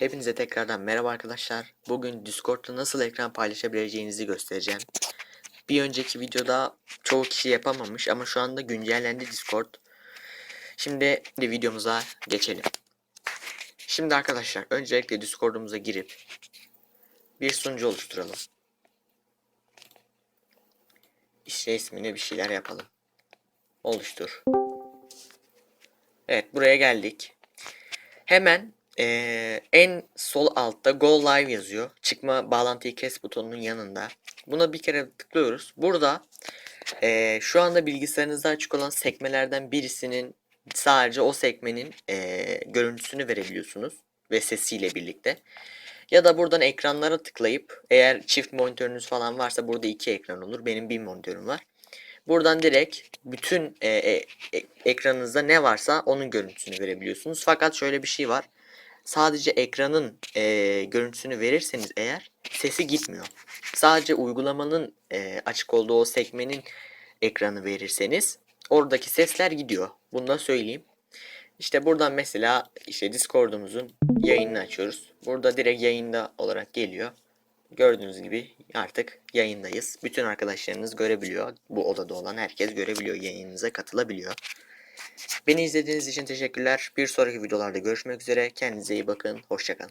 Hepinize tekrardan merhaba arkadaşlar. Bugün Discord'da nasıl ekran paylaşabileceğinizi göstereceğim. Bir önceki videoda çoğu kişi yapamamış ama şu anda güncellendi Discord. Şimdi de videomuza geçelim. Şimdi arkadaşlar öncelikle Discord'umuza girip bir sunucu oluşturalım. İşte ismine bir şeyler yapalım. Oluştur. Evet buraya geldik. Hemen eee, en sol altta Go Live yazıyor. Çıkma bağlantıyı kes butonunun yanında. Buna bir kere tıklıyoruz. Burada eee, şu anda bilgisayarınızda açık olan sekmelerden birisinin sadece o sekmenin eee, görüntüsünü verebiliyorsunuz ve sesiyle birlikte. Ya da buradan ekranlara tıklayıp eğer çift monitörünüz falan varsa burada iki ekran olur. Benim bir monitörüm var. Buradan direkt bütün e, e, e- ekranınızda ne varsa onun görüntüsünü verebiliyorsunuz. Fakat şöyle bir şey var. Sadece ekranın e, görüntüsünü verirseniz eğer sesi gitmiyor. Sadece uygulamanın e, açık olduğu o sekmenin ekranı verirseniz oradaki sesler gidiyor. Bunu da söyleyeyim. İşte buradan mesela işte Discord'umuzun yayınını açıyoruz. Burada direkt yayında olarak geliyor. Gördüğünüz gibi artık yayındayız. Bütün arkadaşlarınız görebiliyor. Bu odada olan herkes görebiliyor. Yayınınıza katılabiliyor. Beni izlediğiniz için teşekkürler. Bir sonraki videolarda görüşmek üzere. Kendinize iyi bakın. Hoşçakalın.